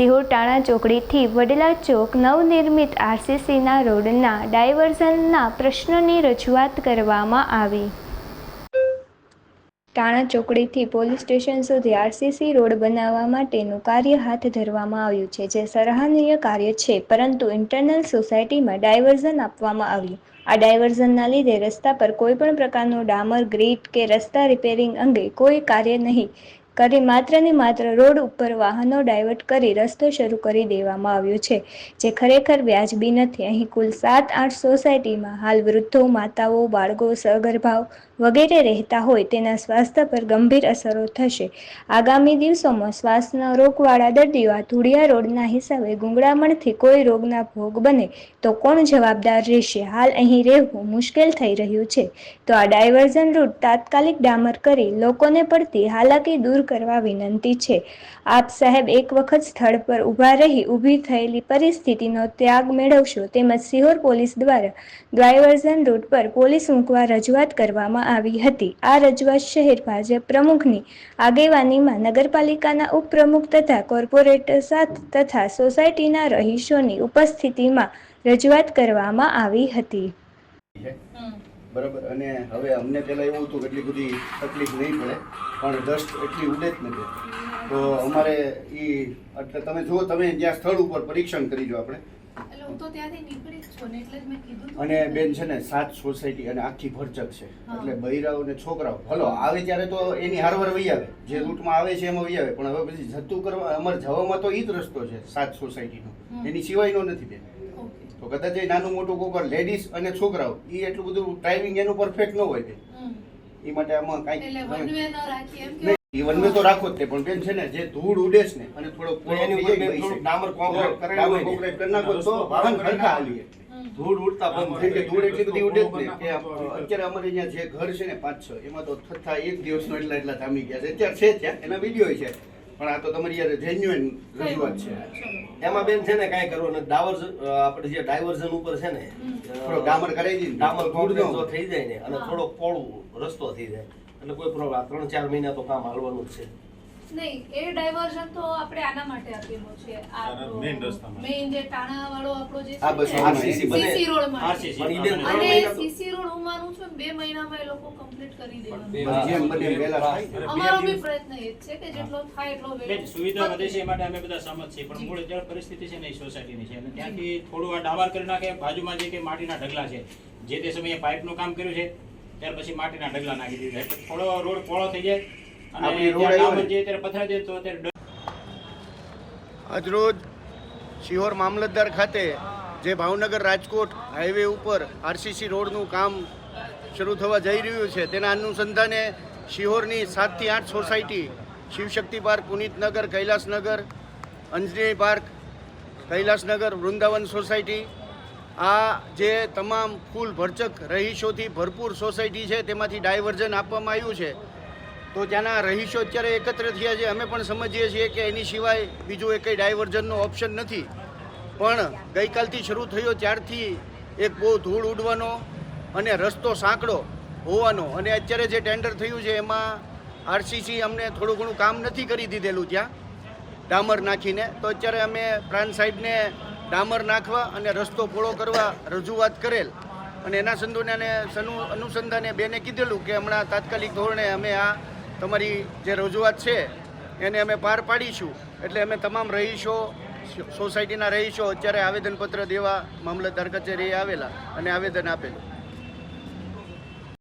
સિહોર ટાણા ચોકડીથી વડેલા ચોક નવનિર્મિત આરસીસીના રોડના ડાયવર્ઝનના પ્રશ્નની રજૂઆત કરવામાં આવી. ટાણા ચોકડીથી પોલીસ સ્ટેશન સુધી આરસીસી રોડ બનાવવા માટેનું કાર્ય હાથ ધરવામાં આવ્યું છે, જે સરાહનીય કાર્ય છે, પરંતુ ઇન્ટરનલ સોસાયટીમાં ડાયવર્ઝન આપવામાં આવ્યું. આ ડાયવર્ઝનના લીધે રસ્તા પર કોઈપણ પ્રકારનું ડામર, ગ્રીટ કે રસ્તા રિપેરિંગ અંગે કોઈ કાર્ય નહીં. કરી માત્ર ને માત્ર રોડ ઉપર વાહનો ડાયવર્ટ કરી રસ્તો શરૂ કરી દેવામાં આવ્યો છે, જે ખરેખર વ્યાજબી નથી. અહીં કુલ સાત આઠ સોસાયટીમાં હાલ વૃદ્ધો, માતાઓ, બાળકો સગર્ભાવ વગેરે રહેતા હોય તેના સ્વાસ્થ્ય પર ગંભીર અસરો થશે. આગામી દિવસોમાં શ્વાસના રોગવાળા દર્દીઓ આ ધૂળિયા રોડના હિસાબે ગુંગળામણથી કોઈ રોગના ભોગ બને તો કોણ જવાબદાર રહેશે? હાલ અહીં રહેવું મુશ્કેલ થઈ રહ્યું છે. તો આ ડાયવર્ઝન રૂટ તાત્કાલિક ડામર કરી લોકોને પડતી હાલાકી દૂર કરવા વિનંતી છે. આપ સાહેબ એક વખત સ્થળ પર ઊભા રહી ઊભી થયેલી પરિસ્થિતિનો ત્યાગ મેળવશો તેમજ સિહોર પોલીસ દ્વારા ડ્રાઇવર્ઝન રૂટ પર પોલીસ મૂકવા રજૂઆત કરવામાં આવી હતી. આ રજૂઆત શહેર ભાજપ પ્રમુખની આગેવાનીમાં નગરપાલિકાના ઉપપ્રમુખ તથા કોર્પોરેટર સાથ તથા સોસાયટીના રહીશોની ઉપસ્થિતિમાં રજૂઆત કરવામાં આવી હતી. બરાબર? અને હવે અમને પહેલાં એવું હતું કે એટલી બધી તકલીફ નહીં પડે પણ ડસ્ટ એટલી ઉડે જ નથી. તો અમારે એ એટલે તમે જુઓ તમે જ્યાં સ્થળ ઉપર પરીક્ષણ કરી જો આપણે. અને બેન છે ને સાત સોસાયટી અને આખી ભરચક છે. એટલે બૈરાઓ ને છોકરાઓ. ભલો આવે ત્યારે તો એની હારવાર વહી આવે. જે રૂટમાં આવે છે એમાં વહી આવે. પણ હવે પછી જતું કરવા અમારે જવામાં તો એ જ રસ્તો છે સાત સોસાયટીનો. એની સિવાયનો નથી બેન. તો કદાચ એ નાનું મોટું કોકર લેડીઝ અને છોકરાઓ એ એટલું બધું ડ્રાઇવિંગ એનું પરફેક્ટ ન હોય એ માટે આમાં કાંઈ તો રાખો જ તે પણ બેન છે ને જે ધૂળ ઉડે છે ને અને થોડો એની ઉપર થોડું ડામર કોન્ક્રીટ કરેલું. કોન્ક્રીટ કરી નાખો તો વાહન હલકા હાલીએ. ધૂળ ઉડતા બંધ થઈ કે ધૂળ એટલી બધી ઉડે જ ને કે. અત્યારે અમારે અહીંયા જે ઘર છે ને પાંચ છ એમાં તો થતા એક દિવસનો એટલા એટલા જામી ગયા છે. અત્યારે છે ત્યાં એના વીડિયો છે. પણ આ તો તમારી યાર જેન્યુઅન રજૂઆત છે? એમાં બેન છે ને કાંઈ કરવું નથી. ડાવર્ઝન આપણે જે ડાયવર્ઝન ઉપર છે ને થોડો ડામર કરાવી દઈએ ડામર ન હોય. થઈ જાય ને અને. થોડો પોળું રસ્તો થઈ જાય. એટલે કોઈ પ્રોબ્લેમ. ત્રણ ચાર મહિના તો કામ હાલવાનું જ છે. નહીં એ ડાયવર્ઝન તો આપણે આના માટે આપેલો છે. આ આના રસ્તામાં. મેઇન જે ટાણા વાળો આપણો જે આ બસ છે બને. CC રોડ માટે RCC. પણ ઈ બેન ત્રણ અને સીસી રોડ હું માનું છું બે મહિનામાં એ લોકો કમ્પ્લીટ કરી દેવાનું. જેમ બને એમ થાય. અમારો બી પ્રયત્ન એ છે કે જેટલો થાય એટલો બેન, સુવિધા વધે છે એ માટે અમે બધા સહમત છીએ પણ મૂળ જળ પરિસ્થિતિ છે ને એ સોસાયટીની છે. અને ત્યાંથી થોડું આ ડામર કરી નાખે બાજુમાં જે કે માટીના ઢગલા છે જે તે સમયે પાઇપનું કામ કર્યું છે ત્યાર પછી માટીના ઢગલા નાખી દીધા. થોડો રોડ પોળો થઈ જાય આપણી રોડ આજરોજ શિહોર મામલતદાર ખાતે જે ભાવનગર રાજકોટ હાઈવે ઉપર આરસીસી રોડનું કામ શરૂ થવા જઈ રહ્યું છે તેના અનુસંધાને શિહોરની સાતથી આઠ society Shivshakti park Punitnagar Kailasnagar Anjaneya park Kailasnagar Vrindavan society આ જે તમામ ફૂલ ભરચક રહીશોથી ભરપૂર સોસાયટી છે તેમાંથી ડાયવર્ઝન આપવામાં આવ્યું છે. તો ત્યાંના રહીશો અત્યારે એકત્ર થયા છે. અમે પણ સમજીએ છીએ કે એની સિવાય બીજું કંઈ ડાયવર્ઝનનો ઓપ્શન નથી. પણ ગઈકાલથી શરૂ થયો ત્યારથી એક બહુ ધૂળ ઉડવાનો અને રસ્તો સાંકડો હોવાનો. અને અત્યારે જે ટેન્ડર થયું છે એમાં આરસીસી અમને થોડું ઘણું કામ નથી કરી દીધેલું ત્યાં. ડામર નાખીને. તો અત્યારે અમે પ્રાંત સાહેબને ડામર નાખવા અને રસ્તો પોળો કરવા રજૂઆત કરેલ. અને એના સંદોને અનુસંધાને બેને કીધેલું કે હમણાં તાત્કાલિક ધોરણે અમે આ તમારી જે રજૂઆત છે, એને અમે પાર પાડીશું. એટલે અમે તમામ રહીશો, સોસાયટીના રહીશો અત્યારે આવેદનપત્ર દેવા મામલતદાર કચેરીએ આવેલા અને આવેદન આપેલું.